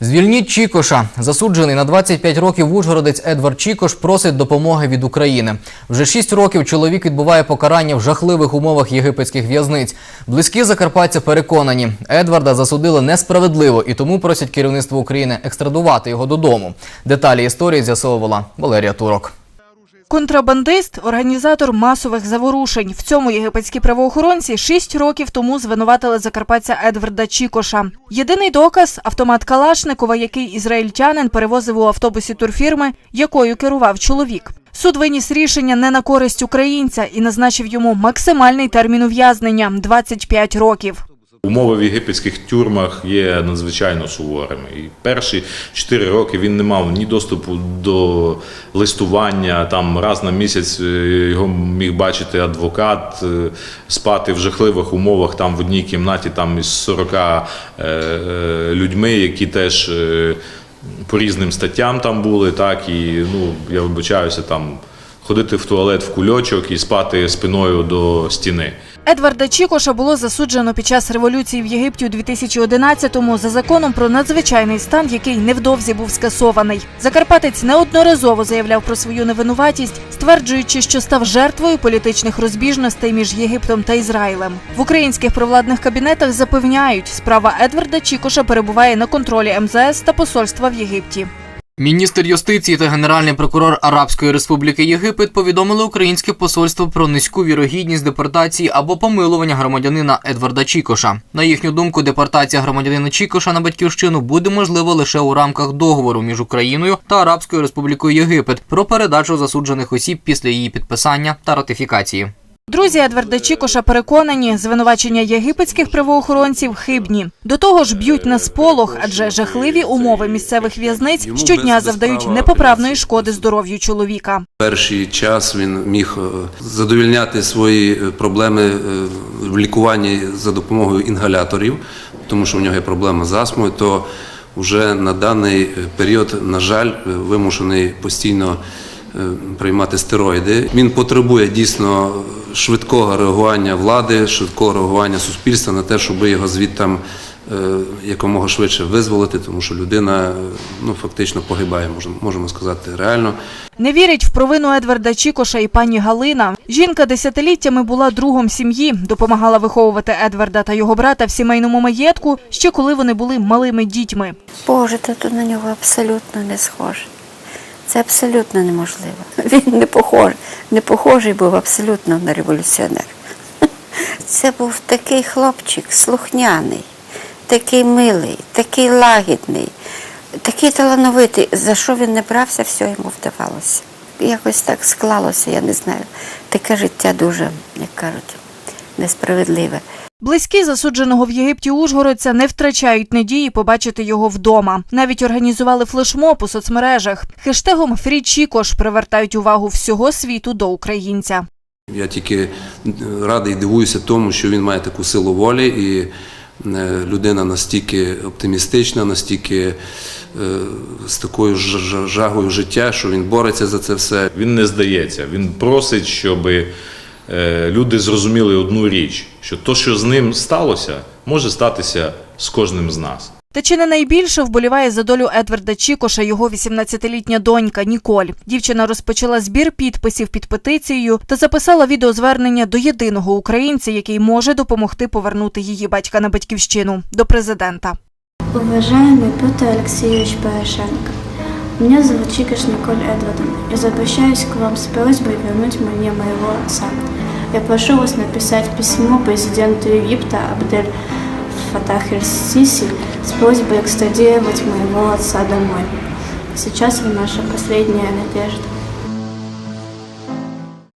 Звільніть Чікоша. Засуджений на 25 років ужгородець Едвард Чікош просить допомоги від України. Вже 6 років чоловік відбуває покарання в жахливих умовах єгипетських в'язниць. Близькі закарпатця переконані, Едварда засудили несправедливо і тому просять керівництво України екстрадувати його додому. Деталі історії з'ясовувала Валерія Турок. Контрабандист – організатор масових заворушень. В цьому єгипетські правоохоронці шість років тому звинуватили закарпатця Едварда Чікоша. Єдиний доказ – автомат Калашникова, який ізраїльтянин перевозив у автобусі турфірми, якою керував чоловік. Суд виніс рішення не на користь українця і назначив йому максимальний термін ув'язнення – 25 років. Умови в єгипетських тюрмах є надзвичайно суворими. І перші 4 роки він не мав ні доступу до листування. Там раз на місяць е, його міг бачити адвокат, е, спати в жахливих умовах там в одній кімнаті там із 40 е, людьми, які теж по різним статтям там були. Так і ну я вибачаюся там. Ходити в туалет в кульочок і спати спиною до стіни. Едварда Чікоша було засуджено під час революції в Єгипті у 2011-му за законом про надзвичайний стан, який невдовзі був скасований. Закарпатець неодноразово заявляв про свою невинуватість, стверджуючи, що став жертвою політичних розбіжностей між Єгиптом та Ізраїлем. В українських провладних кабінетах запевняють, справа Едварда Чікоша перебуває на контролі МЗС та посольства в Єгипті. Міністр юстиції та генеральний прокурор Арабської Республіки Єгипет повідомили українське посольство про низьку вірогідність депортації або помилування громадянина Едварда Чікоша. На їхню думку, депортація громадянина Чікоша на батьківщину буде можлива лише у рамках договору між Україною та Арабською Республікою Єгипет про передачу засуджених осіб після її підписання та ратифікації. Друзі Едварда Чікоша переконані, звинувачення єгипетських правоохоронців хибні. До того ж б'ють на сполох, адже жахливі умови місцевих в'язниць щодня завдають непоправної шкоди здоров'ю чоловіка. Перший час він міг е, задовільняти свої е, проблеми е, в лікуванні за допомогою інгаляторів, тому що в нього є проблема з астмою, то вже на даний період, на жаль, вимушений постійно приймати стероїди. Він потребує дійсно швидкого реагування влади, швидкого реагування суспільства на те, щоб його звідтам е, якомога швидше визволити, тому що людина е, ну, фактично погибає, можемо, можемо сказати реально. Не вірять в провину Едварда Чікоша і пані Галина. Жінка десятиліттями була другом сім'ї, допомагала виховувати Едварда та його брата в сімейному маєтку, ще коли вони були малими дітьми. Боже, та тут на нього абсолютно не схоже. Це абсолютно неможливо. Він не похожий, не похожий був абсолютно на революціонера. Це був такий хлопчик, слухняний, такий милий, такий лагідний, такий талановитий. За що він не брався, все йому вдавалося. Якось так склалося, я не знаю. Таке життя дуже, як кажуть, несправедливе. Близькі засудженого в Єгипті Ужгородця не втрачають надії побачити його вдома. Навіть організували флешмоб у соцмережах. Хештегом «Фрі Чікош» привертають увагу всього світу до українця. Я тільки радий дивуюся тому, що він має таку силу волі, і е, людина настільки оптимістична, настільки е, з такою жагою життя, що він бореться за це все. Він не здається. Він просить, щоб люди зрозуміли одну річ: що то, що з ним сталося, може статися з кожним з нас. Та чи не найбільше вболіває за долю Едварда Чікоша його 18-літня донька Ніколь. Дівчина розпочала збір підписів під петицією та записала відеозвернення до єдиного українця, який може допомогти повернути її батька на батьківщину до президента. Уважаемый Петр Алексеевич Порошенко, меня зовут Чикаш Николь Эдвардовна. Я обращаюсь к вам с просьбой вернуть мне моего отца. Я прошу вас написать письмо президенту Египта Абдель Фатах Эль-Сиси с просьбой экстрадировать моего отца домой. Сейчас вы наша последняя надежда.